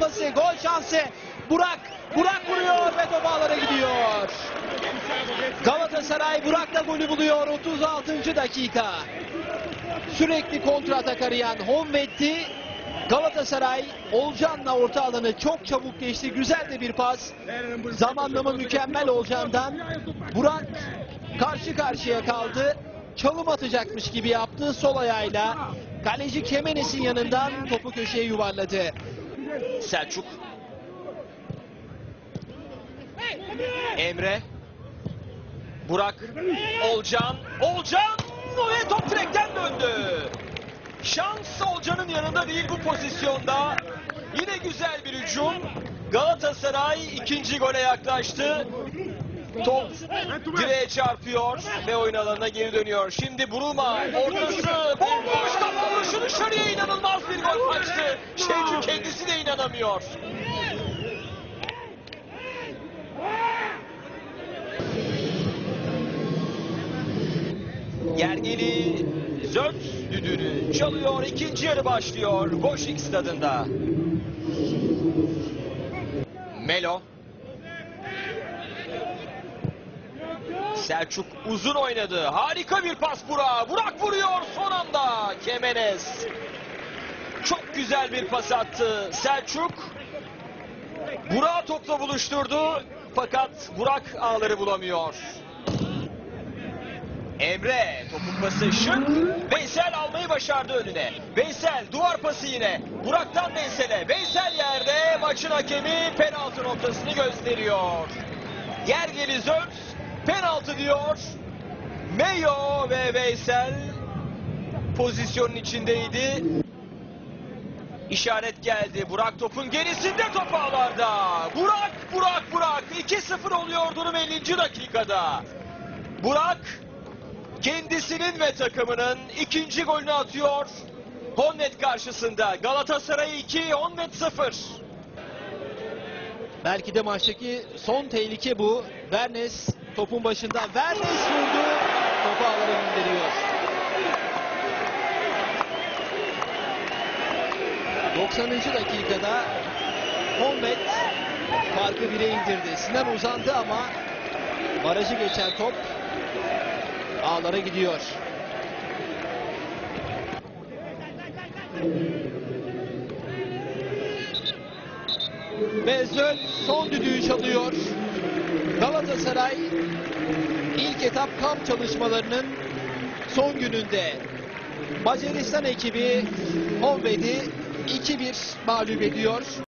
pası, gol şansı. Burak, Burak vuruyor ve top ağlara gidiyor. Galatasaray Burak'la golü buluyor 36. dakika. Sürekli kontratak arayan Honvetti Galatasaray Olcan'la orta alanı çok çabuk geçti. Güzel de bir pas. Zamanlama mükemmel Olcan'dan. Burak karşı karşıya kaldı. Çalım atacakmış gibi yaptı sol ayağıyla. Kaleci Kemenes'in yanından topu köşeye yuvarladı. Selçuk. Emre. Burak. Olcan. Olcan. Ve top direkten döndü. Şans Olcan'ın yanında değil bu pozisyonda. Yine güzel bir hücum. Galatasaray ikinci gole yaklaştı. Top direğe çarpıyor ve oyun alanına geri dönüyor. Şimdi Buruma ortası inanılmaz bir gol kaçtı. Şevcu kendisi de inanamıyor. Gergeli Zöt düdüğünü çalıyor. İkinci yarı başlıyor. Boşik stadında. Melo. Selçuk uzun oynadı. Harika bir pas Burak. Burak vuruyor son anda. Kemenes. Çok güzel bir pas attı. Selçuk. Burak topla buluşturdu. Fakat Burak ağları bulamıyor. Emre topun pası şık. Veysel almayı başardı önüne. Veysel duvar pası yine. Burak'tan Veysel'e. Veysel yerde maçın hakemi penaltı noktasını gösteriyor. Gergeli Zölt penaltı diyor. Meyo ve Veysel pozisyonun içindeydi. İşaret geldi. Burak topun gerisinde top. Burak, Burak, Burak. 2-0 oluyor durum 50. dakikada. Burak kendisinin ve takımının ikinci golünü atıyor. Honnet karşısında Galatasaray 2, Honnet 0. Belki de maçtaki son tehlike bu. Vernes topun başında. Vernes vurdu. Topu ağlara gönderiyor. 90. dakikada Honvet farkı 1'e indirdi. Sinan uzandı ama barajı geçen top ağlara gidiyor. Ve son düdüğü çalıyor. Galatasaray ilk etap kamp çalışmalarının son gününde Macaristan ekibi Honved'i 2-1 mağlup ediyor.